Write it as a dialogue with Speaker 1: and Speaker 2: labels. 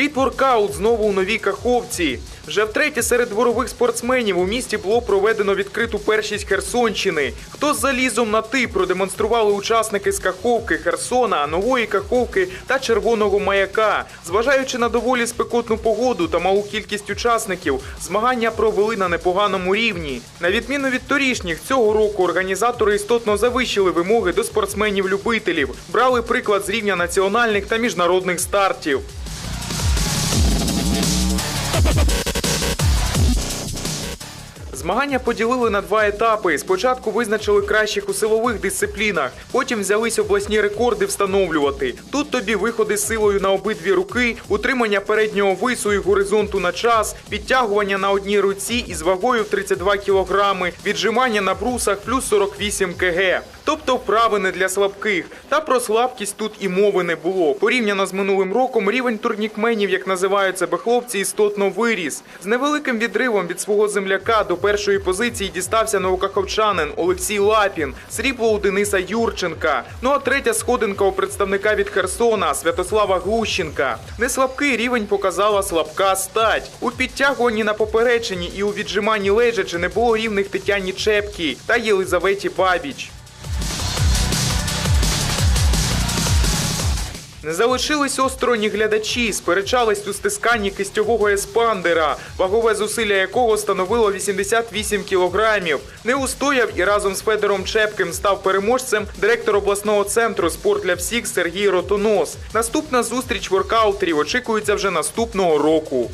Speaker 1: Стріт-воркаут знову у новій Каховці. Вже втретє серед дворових спортсменів у місті було проведено відкриту першість Херсонщини. Хто з залізом на ти продемонстрували учасники з Каховки, Херсона, Нової Каховки та Червоного Маяка. Зважаючи на доволі спекотну погоду та малу кількість учасників, змагання провели на непоганому рівні. На відміну від торішніх, цього року організатори істотно завищили вимоги до спортсменів-любителів, брали приклад з рівня національних та міжнародних стартів. Змагання поділили на два етапи. Спочатку визначили кращих у силових дисциплінах, потім взялись обласні рекорди встановлювати. Тут тобі виходи з силою на обидві руки, утримання переднього вису і горизонту на час, підтягування на одній руці із вагою в 32 кілограми, віджимання на брусах плюс 48 кг. Тобто вправи не для слабких. Та про слабкість тут і мови не було. Порівняно з минулим роком рівень турнікменів, як називають себе хлопці, істотно виріс. З невеликим відривом від свого земляка до першої позиції дістався новокаховчанин Олексій Лапін, срібло у Дениса Юрченка. Ну а третя сходинка у представника від Херсона Святослава Глущенка. Неслабкий рівень показала слабка стать. У підтягуванні на попереченні і у віджиманні лежачи не було рівних Тетяні Чепкі та Єлизаветі Бабіч. Не залишились осторонні глядачі, сперечались у стисканні кистьового еспандера, вагове зусилля якого становило 88 кілограмів. Не устояв і разом з Федором Чепким став переможцем директор обласного центру спорт для всіх Сергій Ротонос. Наступна зустріч воркаутерів очікується вже наступного року.